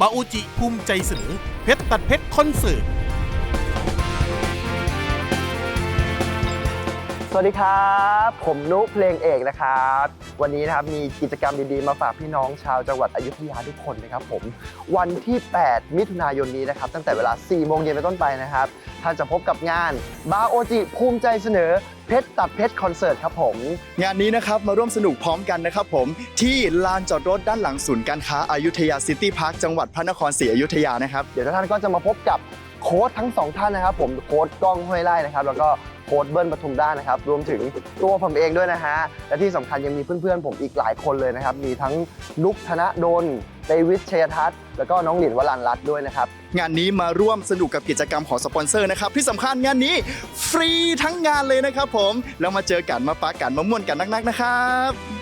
บาโอจิภูมิใจเสนอเพชรตัดเพชรคอนเสิร์ต สวัสดีครับ ผมนุเพลงเอกนะครับ วันนี้นะครับมีกิจกรรมดีๆ มาฝากพี่น้องชาวจังหวัดอยุธยาทุกคนนะครับผม วันที่ 8 มิถุนายนนี้นะครับ ตั้งแต่เวลา 4 โมงเย็นเป็นต้นไปนะครับ ท่านจะพบกับงานบาโอจิภูมิใจเสนอเพชรตัดเพชรคอนเสิร์ตครับผม งานนี้นะครับมาร่วมสนุกพร้อมกันนะครับผม ที่ลานจอดรถด้านหลังศูนย์การค้าอายุทยาซิตี้พาร์คจังหวัดพระนครศรีอยุธยานะครับ เดี๋ยวท่านก็จะมาพบกับโค้ชทั้งสองท่านนะครับ ผมโค้ชกล้องห้วยไร่นะครับ แล้วก็โค้ดเบิ้ลปทุมด้านนะครับ รวมถึงตัวผมเองด้วยนะฮะ และที่สำคัญยังมีเพื่อนๆผมอีกหลายคนเลยนะครับ มีทั้งนุกธนดลเดวิดเชยทัศน์แล้วก็น้องหลินวรันรัตน์ด้วยนะครับ งานนี้มาร่วมสนุกกับกิจกรรมของสปอนเซอร์นะครับ ที่สำคัญงานนี้ฟรีทั้งงานเลยนะครับผม แล้วมาเจอกันมาปากันมาม่วนกันนักๆนะครับ